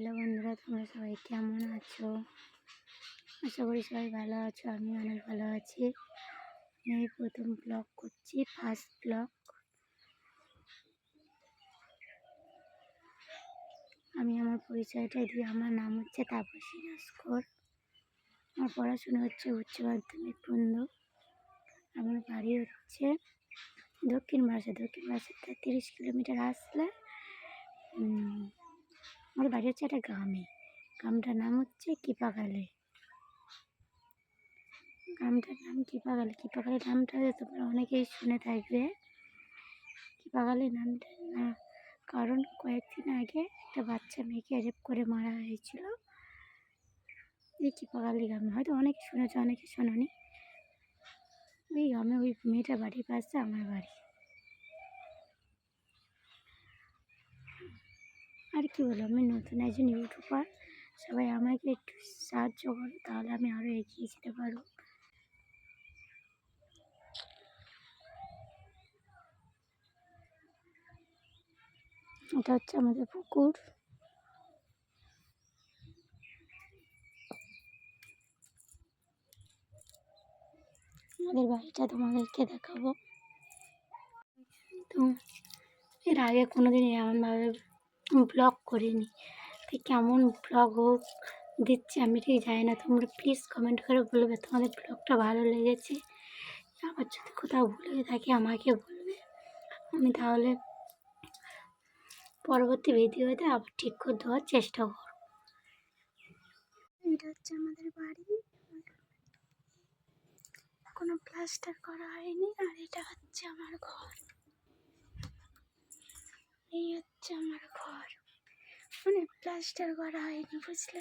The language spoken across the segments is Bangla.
হ্যালো বন্ধুরা, তোমরা সবাই কেমন আছো? আশা করি সবাই ভালো আছো আমি অনেক ভালো আছি। আমি প্রথম ব্লগ করছি ফার্স্ট ব্লগ আমি আমার পরিচয়টা দিই, আমার নাম হচ্ছে তাপসী নস্কর আমার পড়াশোনা হচ্ছে উচ্চ মাধ্যমিক বন্ধ। আমার বাড়ি হচ্ছে দক্ষিণ বাসা, দক্ষিণ থেকে তিরিশ কিলোমিটার আসলে আমার বাড়ি হচ্ছে একটা গ্রামে। গ্রামটার নাম হচ্ছে কিপাগালে গ্রামটার নাম কিপাগালে কিপাগালে নামটা তোমরা অনেকেই শুনে থাকবে। কিপাগালে নামটা না, কারণ কয়েকদিন আগে একটা বাচ্চা মেয়েকে রেপ করে মারা হয়েছিল। এই কিপাগালি গ্রামে। হয়তো অনেকে শুনেছে, অনেকে শোনোনি। ওই গ্রামে ওই মেয়েটার বাড়ির পাশে আমার বাড়ি। কি বলব আমি নতুন একজন ইউটিউবার। সবাই আমাকে একটু সাহায্য করো, তাহলে আমি আরও এগিয়ে যেতে পারব। এটা হচ্ছে আমাদের পুকুর। আমাদের বাড়িটা তোমাদেরকে দেখাবো। তো এর আগে কোনো দিন এমনভাবে ব্লগ করিনি। তো কেমন ব্লগ হোক, দিচ্ছি, আমি ঠিক জানি না। তোমরা প্লিজ কমেন্ট করে বলবে, তোমাদের ব্লগটা ভালো লেগেছে? আবার যদি কোথাও ভুলে থাকি, আমাকে বলবে। আমি তাহলে পরবর্তী ভিডিওতে আবার ঠিক করে দেওয়ার চেষ্টা করব। এটা হচ্ছে আমাদের বাড়ি। কোনো প্লাস্টার করা হয়নি, আর এটা হচ্ছে আমার ঘর। এই হচ্ছে আমার ঘর। মানে প্লাস্টার করা হয়নি, বুঝলে?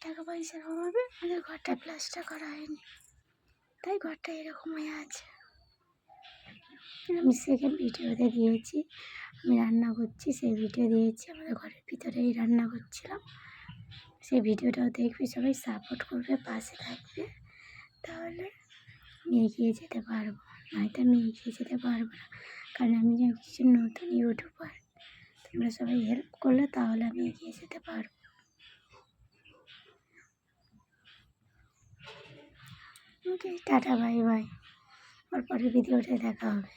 টাকা পয়সার অভাবে আমাদের ঘরটা প্লাস্টার করা হয়নি। তাই ঘরটা এরকম হয়ে আছে। আমি সেকেন্ড ভিডিওতে দিয়েছি, আমি রান্না করছি, সেই ভিডিও দিয়েছি, আমাদের ঘরের ভিতরেই রান্না করছিলাম। সেই ভিডিওটাও দেখবে, সবাই সাপোর্ট করবে, পাশে থাকবে। তাহলে আমি এগিয়ে যেতে পারব, নয়তো আমি এগিয়ে যেতে পারব না। কারণ আমি কিছু নতুন ইউটিউবার তোমরা সবাই হেল্প করলে তাহলে আমি এগিয়ে যেতে পারব। ওকে টাটা বাই বাই ওর পরের ভিডিওটায় দেখা হবে।